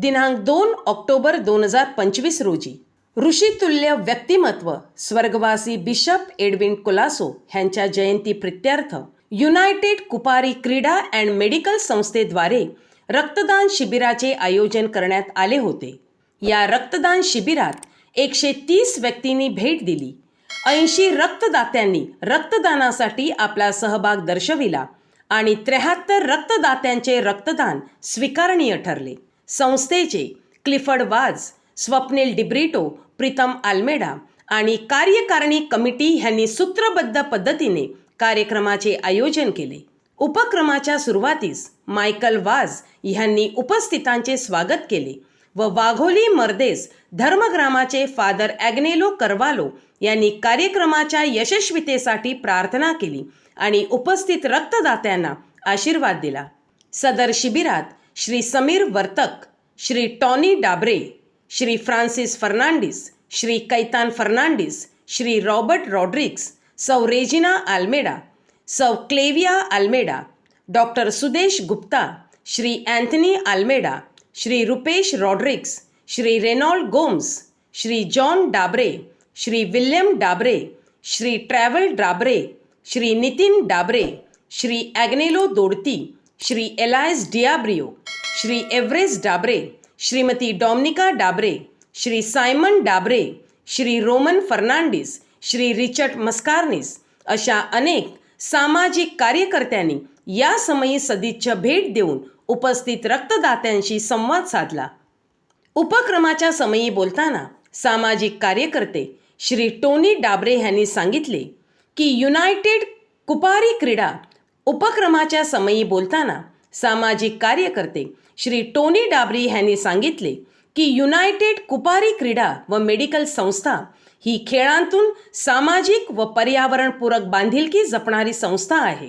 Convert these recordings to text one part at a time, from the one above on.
दिनांक दोन ऑक्टोबर दोन हजार पंचवीस रोजी. ऋषितुल्य व्यक्तिमत्व स्वर्गवासी बिशप एडविन कोलासो ह्यांच्या जयंती प्रित्यर्थ युनायटेड कुपारी क्रीडा अँड मेडिकल संस्थेद्वारे रक्तदान शिबिराचे आयोजन करण्यात आले होते. या रक्तदान शिबिरात एकशे तीस व्यक्तींनी भेट दिली. ऐंशी रक्तदात्यांनी रक्तदानासाठी आपला सहभाग दर्शविला आणि त्र्याहत्तर रक्तदात्यांचे रक्तदान स्वीकारणीय ठरले. संस्थेचे क्लिफर्ड वाज स्वप्नील डिब्रिटो प्रीतम आल्मेडा आणि कार्यकारिणी कमिटी ह्यांनी सूत्रबद्ध पद्धतीने कार्यक्रमाचे आयोजन केले. उपक्रमाच्या सुरुवातीस मायकल वाज ह्यांनी उपस्थितांचे स्वागत केले व वाघोली मर्देस धर्मग्रामाचे फादर ॲग्नेलो करवालो यांनी कार्यक्रमाच्या यशस्वीतेसाठी प्रार्थना केली आणि उपस्थित रक्तदात्यांना आशीर्वाद दिला. सदर शिबिरात Shri Sameer Vartak Shri Tony Dabre Shri Francis Fernandes Shri Caitan Fernandes Shri Robert Rodrigues सौ रेजिना आल्मेडा सौ Clevia Almeida doctor Sudesh Gupta Shri Anthony Almeida Shri Rupesh Rodrigues Shri Reynold Gomes Shri John Dabre Shri William Dabre Shri Travel Dabre Shri Nitin Dabre Shri Agnelo Dodti Shri Elias D'Abreo Shri Everest Dabre Shrimati Dominica Dabre Shri Simon Dabre Shri Roman Fernandes Shri Richard Mascarenhas अशा अनेक सामाजिक कार्यकर्त्यांनी या समयी सदिच्छा भेट देऊन उपस्थित रक्तदात्यांशी संवाद साधला. उपक्रमाच्या समयी बोलताना सामाजिक कार्यकर्ते श्री टोनी डाबरे यांनी सांगितले की युनायटेड कुपारी क्रीडा उपक्रमाच्या समयी बोलताना सामाजिक कार्यकर्ते श्री टोनी डाबरी यांनी सांगितले की युनायटेड कुपारी क्रीडा व मेडिकल संस्था ही खेळांतून सामाजिक व पर्यावरणपूरक बांधिलकी जपणारी संस्था आहे.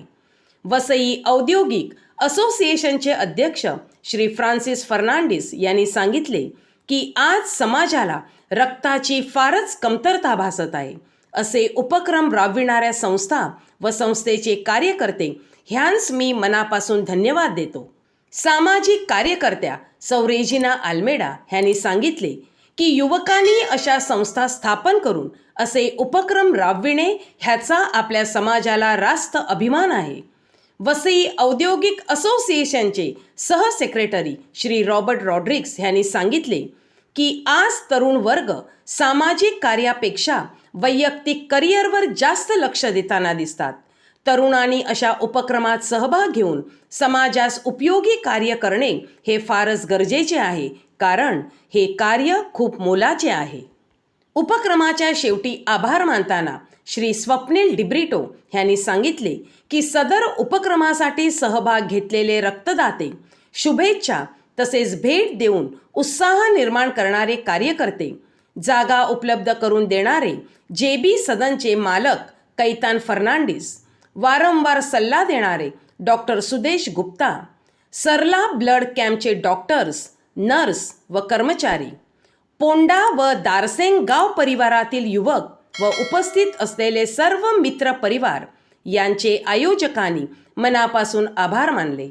वसई औद्योगिक असोसिएशनचे अध्यक्ष श्री फ्रान्सिस फर्नांडिस यांनी सांगितले की आज समाजाला रक्ताची फारच कमतरता भासत आहे. असे उपक्रम राबविणाऱ्या संस्था व संस्थेचे कार्यकर्ते ह्यांस मी मनापासून धन्यवाद देतो. सामाजिक कार्यकर्त्या सौरेजिना आल्मेडा ह्यांनी सांगितले की युवकांनी अशा संस्था स्थापन करून असे उपक्रम राबविणे ह्याचा आपल्या समाजाला रास्त अभिमान आहे. वसई औद्योगिक असोसिएशनचे सहसेक्रेटरी श्री रॉबर्ट रॉड्रिक्स यांनी सांगितले की आज तरुण वर्ग सामाजिक कार्यापेक्षा वैयक्तिक करिअरवर जास्त लक्ष देताना दिसतात. तरुणांनी अशा उपक्रमात सहभाग घेऊन समाजास उपयोगी कार्य करणे हे फारच गरजेचे आहे कारण हे कार्य खूप मोलाचे आहे. उपक्रमाच्या शेवटी आभार मानताना श्री स्वप्नील डिब्रिटो यांनी सांगितले की सदर उपक्रमासाठी सहभाग घेतलेले रक्तदाते शुभेच्छा तसेच भेट देऊन उत्साह निर्माण करणारे कार्यकर्ते जागा उपलब्ध करून देणारे जे बी सदनचे मालक कैतान फर्नांडिस वारंवार सल्ला देणारे डॉक्टर सुदेश गुप्ता सरला ब्लड कॅम्पचे डॉक्टर्स नर्स व कर्मचारी पोंडा व दारसेंग गाव परिवारातील युवक व उपस्थित असलेले सर्व मित्र परिवार यांचे आयोजकांनी मनापासून आभार मानले.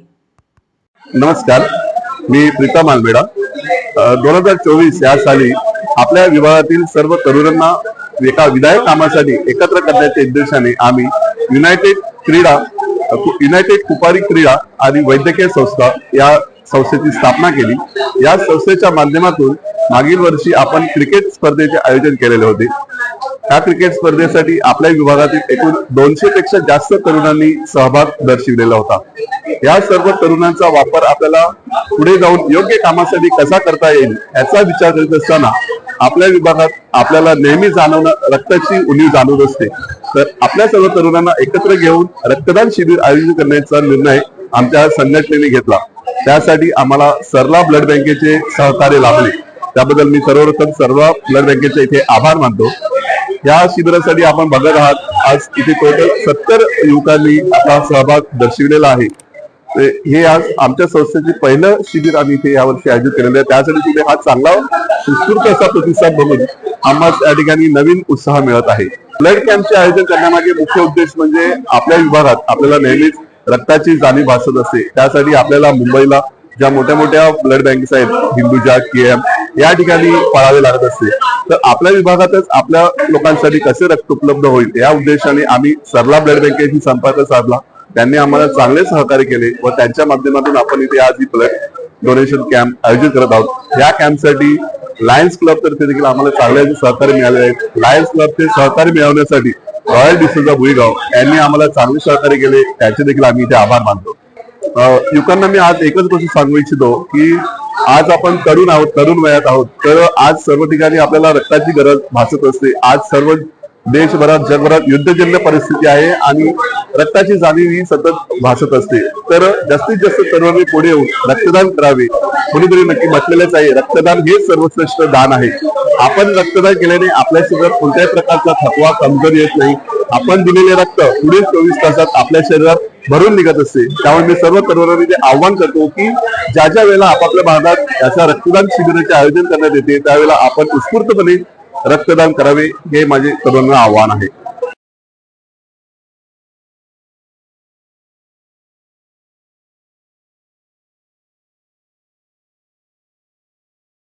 नमस्कार. मी प्रीतम आलमेडा दोन हजार चोवीस या साली आपल्या विभागातील सर्व तरुणांना एका विधायक कामासाठी एकत्र करण्याच्या उद्देशाने आम्ही युनायटेड क्रीडा युनायटेड कुपारी क्रीडा आणि वैद्यकीय संस्था या संस्थेची स्थापना केली. या संस्थेच्या माध्यमातून मागील वर्षी आपण क्रिकेट स्पर्धेचे आयोजन केलेले होते. या क्रिकेट स्पर्धेसाठी आपल्या विभागातील एकूण दोनशे पेक्षा जास्त तरुणांनी सहभाग दर्शविलेला होता. या सर्व तरुणांचा वापर आपल्याला पुढे जाऊन योग्य कामासाठी कसा करता येईल याचा विचार करीत असताना आपल्या विभागात आपल्याला नेहमी जाणवणं रक्ताची उणीव जाणवत असते. तर आपल्या सर्व तरुणांना एकत्र घेऊन रक्तदान शिबिर आयोजित करण्याचा निर्णय आमच्या संघटनेने घेतला. त्यासाठी आम्हाला सरला ब्लड बँकेचे सहकार्य लाभले. त्याबद्दल मी सर्वप्रथम सर्व ब्लड बँकेचे इथे आभार मानतो. या शिबिरासाठी आपण बघत आहात आज इथे टोटल सत्तर युवकांनी आपला सहभाग दर्शविलेला आहे. हे आज आमच्या संस्थेचे पहिलं शिबिर आम्ही इथे यावर्षी आयोजित केलेलं आहे. त्यासाठी तिथे हा चांगला उत्स्फूर्त असा प्रतिसाद बघून आम्हाला या ठिकाणी नवीन उत्साह मिळत आहे. ब्लड कॅम्पचे आयोजन करण्यामागे मुख्य उद्देश म्हणजे आपल्या विभागात आपल्याला नेहमीच रक्ताची जाणीव भासत असते. त्यासाठी आपल्याला मुंबईला ज्या मोठ्या मोठ्या ब्लड बँक्स आहेत हिंदुजा केएम या ठिकाणी पळावे लागत असते. तर आपल्या विभागातच आपल्या लोकांसाठी कसे रक्त उपलब्ध होईल या उद्देशाने आम्ही सरला ब्लड बँकेशी संपर्क साधला त्यांनी आम्हाला चांगले सहकार्य केले व त्यांच्या माध्यमातून आपण इथे आज ही ब्लड डोनेशन कॅम्प आयोजित करत आहोत. या कॅम्पसाठी लायन्स क्लब तर्फे देखील आम्हाला चांगले सहकार्य मिळाले आहे. लायन्स क्लबचे सहकार्य मिळवण्यासाठी रॉयल डिसोजा भुईगाव यांनी आम्हाला चांगले सहकार्य केले. त्याचे देखील आम्ही इथे आभार मानतो. युवकांना मी आज एकच गोष्ट सांगू इच्छितो की आज आपण तरुण आहोत तरुण वयात आहोत. तर आज सर्व ठिकाणी आपल्याला रक्ताची गरज भासत असते. आज सर्व देशभरात जगभरात युद्धजन्य परिस्थिती आहे आणि रक्ताची जाणीव ही सतत भासत असते. तर जास्तीत जास्त तरुणांनी पुढे येऊन रक्तदान करावे. कोणीतरी नक्की म्हटलेलंच आहे रक्तदान हे सर्वश्रेष्ठ दान आहे. आपण रक्तदान केल्याने आपल्या शरीरात कोणत्याही प्रकारचा थकवा कमजोरी येत नाही. आपण दिलेले रक्त पुढील चोवीस तासात आपल्या शरीरात भरून निघत असते. त्यामुळे मी सर्व तरुणांनी ते आव्हान करतो की ज्या ज्या वेळेला आपापल्या भागात याच्या रक्तदान शिबिराचे आयोजन करण्यात येते त्यावेळेला आपण उत्स्फूर्तपणे रक्तदान करावे हे माझे तरुणांना आव्हान आहे.